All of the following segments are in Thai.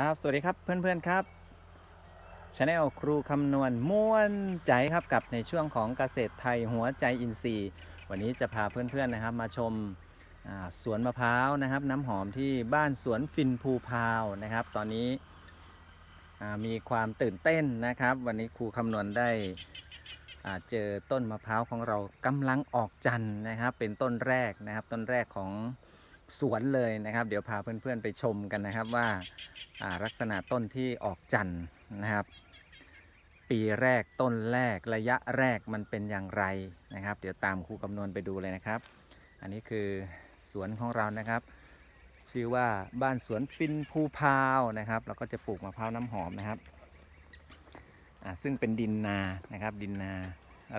ครับ สวัสดีครับเพื่อนๆครับช anel ครูคำนวณม่วนใจครับกับในช่วงของเกษตรไทยหัวใจอินทรีย์ วันนี้จะพาเพื่อนๆนะครับ มาชมสวนมะพร้าวนะครับ น้ำหอมที่บ้านสวนฟินภูพาวนะครับ ตอนนี้มีความตื่นเต้นนะครับ วันนี้ครูคำนวณได้เจอต้นมะพร้าวของเรากำลังออกจันนะครับ เป็นต้นแรกนะครับ ต้นแรกของสวนเลยนะครับ เดี๋ยวพาเพื่อนๆไปชมกันนะครับว่า ลักษณะต้นที่ออกจันทร์นะครับ ปีแรกต้นแรกระยะแรกมันเป็นอย่างไรนะครับ เดี๋ยวตามครูคำนวณไปดูเลยนะครับ อันนี้คือสวนของเรานะครับ ชื่อว่าบ้านสวนฟินภูพาวนะครับเราก็จะปลูกมะพร้าวน้ำหอมนะครับซึ่งเป็นดินนานะครับ ดินนา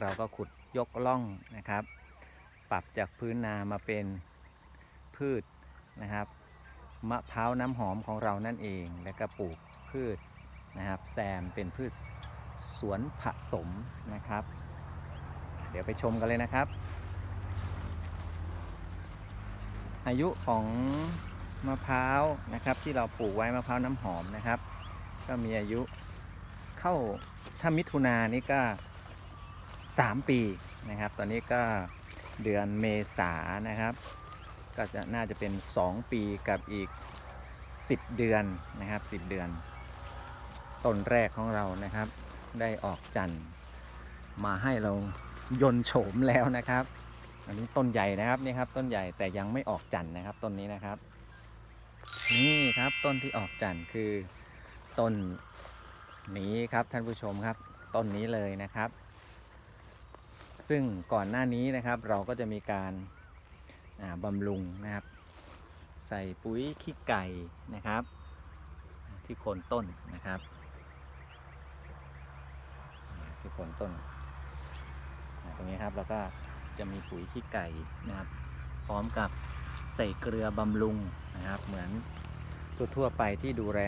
เราก็ขุดยกล่องนะครับ ปรับจากพื้นนามาเป็นพืชนะครับ มะพร้าวน้ำหอมของเรานั่นเอง แล้วก็ปลูกพืชนะครับแซมเป็นพืชสวนผสมนะครับ เดี๋ยวไปชมกันเลยนะครับ อายุของมะพร้าวนะครับที่เราปลูกไว้มะพร้าวน้ำหอมนะครับ ก็มีอายุเข้าถ้ามิถุนานี่ก็ 3 ปีนะครับ ตอนนี้ก็เดือนเมษานะครับ ก็จะน่าจะเป็น 2 ปีกับอีก 10 เดือนนะครับ 10 เดือนต้นแรกของเรานะครับ ได้ออกจันทร์มาให้เรายนโฉมแล้วนะครับ อันนี้ต้นใหญ่นะครับนี่ครับต้นใหญ่แต่ยังไม่ออกจันทร์นะครับต้นนี้นะครับ นี่ครับต้นที่ออกจันทร์คือต้นนี้ครับท่านผู้ชมครับต้นนี้เลยนะครับ ซึ่งก่อนหน้านี้นะครับเราก็จะมีการ บำรุงนะครับ ใส่ปุ๋ยขี้ไก่นะครับ ที่โคนต้นนะครับ ที่โคนต้น ตรงนี้ครับเราก็จะมีปุ๋ยขี้ไก่นะครับ พร้อมกับใส่เกลือบำรุงนะครับ เหมือนทั่วๆไปที่ดูแล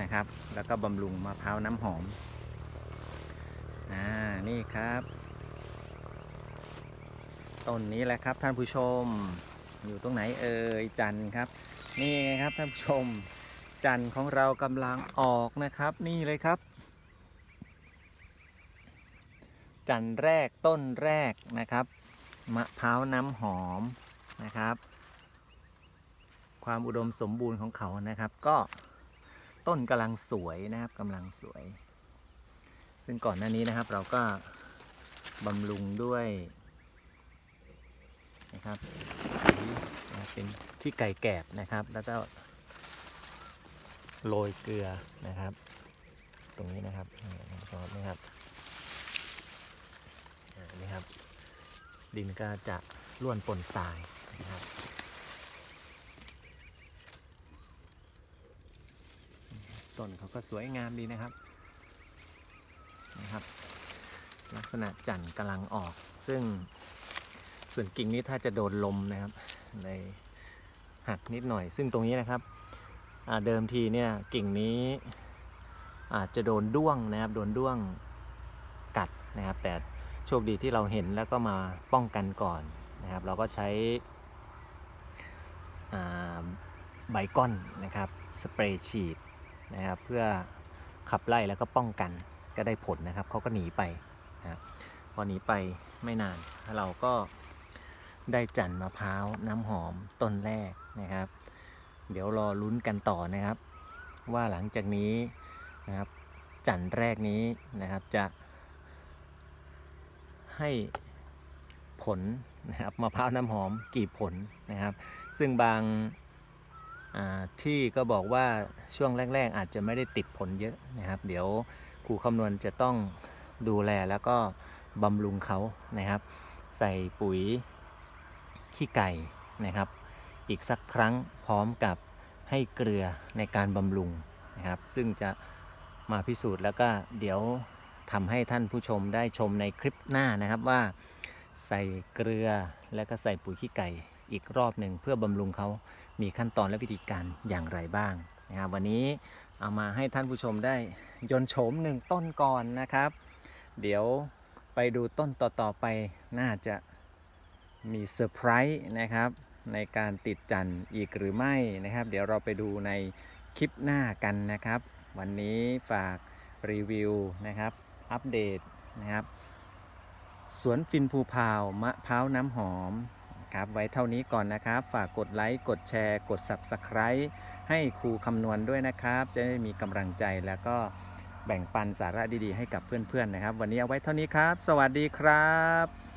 นะครับ แล้วก็บำรุงมะพร้าวน้ำหอมอ่านี่ครับต้นนี้แหละครับท่านผู้ชม อยู่ตรงไหนเอ่ยจันครับ นี่ไงครับท่านผู้ชม จันของเรากำลังออกนะครับ นี่เลยครับ จันแรกต้นแรกนะครับมะพร้าวน้ำหอมนะครับ ความอุดมสมบูรณ์ของเขานะครับ ก็ต้นกำลังสวยนะครับกำลังสวย ซึ่งก่อนหน้านี้นะครับเราก็บำรุงด้วยนะครับ เป็นขี้ไก่แกบนะครับ แล้วก็โรยเกลือนะครับ ตรงนี้นะครับนี่ครับนี่ครับนี่ครับ ดินก็จะล้วนปนทรายนะครับต้นเขาก็สวยงามดีนะครับนะครับ ลักษณะจันทร์กำลังออก ซึ่งส่วนกิ่งนี้ถ้าจะโดนลมนะครับเลย หักนิดหน่อย ซึ่งตรงนี้นะครับเดิมทีเนี่ยกิ่งนี้อาจจะโดนด้วงนะครับโดนด้วงกัดนะครับ แต่โชคดีที่เราเห็นแล้วก็มาป้องกันก่อนนะครับ เราก็ใช้ใบก้อนนะครับสเปรย์ฉีดนะครับ เพื่อขับไล่แล้วก็ป้องกันก็ได้ผลนะครับเขาก็หนีไปนะครับพอหนีไปไม่นานเราก็ ได้จันทร์มะพร้าวน้ำหอมต้นแรกนะครับ เดี๋ยวรอลุ้นกันต่อนะครับ ว่าหลังจากนี้นะครับ จันทร์แรกนี้นะครับจะให้ผลนะครับมะพร้าวน้ำหอมกี่ผลนะครับ ซึ่งบางาที่ก็บอกว่าช่วงแรก ๆ อาจจะไม่ได้ติดผลเยอะนะครับ เดี๋ยวครูคำนวณจะต้องดูแลแล้วก็บำรุงเขานะครับ ใส่ปุ๋ย ขี้ไก่นะครับ อีกสักครั้งพร้อมกับให้เกลือในการบำรุงนะครับ ซึ่งจะมาพิสูจน์แล้วก็เดี๋ยวทำให้ท่านผู้ชมได้ชมในคลิปหน้านะครับว่าใส่เกลือแล้วก็ใส่ปุ๋ยขี้ไก่อีกรอบหนึ่งเพื่อบำรุงเขามีขั้นตอนและวิธีการอย่างไรบ้างนะครับวันนี้เอามาให้ท่านผู้ชมได้ยนโฉมหนึ่งต้นก่อนนะครับ เดี๋ยวไปดูต้นต่อๆไปน่าจะ มีเซอร์ไพรส์นะครับในการติดจันทร์อีกหรือไม่นะครับ เดี๋ยวเราไปดูในคลิปหน้ากันนะครับ วันนี้ฝากรีวิวนะครับ อัปเดตนะครับสวนฟินภูพาวมะพร้าวน้ำหอมครับไว้เท่านี้ก่อนนะครับ ฝากกดไลค์ กดแชร์ กด Subscribe ให้ครูคำนวณด้วยนะครับ จะได้มีกำลังใจแล้วก็แบ่งปันสาระดีๆ ให้กับเพื่อนๆนะครับ วันนี้เอาไว้เท่านี้ครับ สวัสดีครับ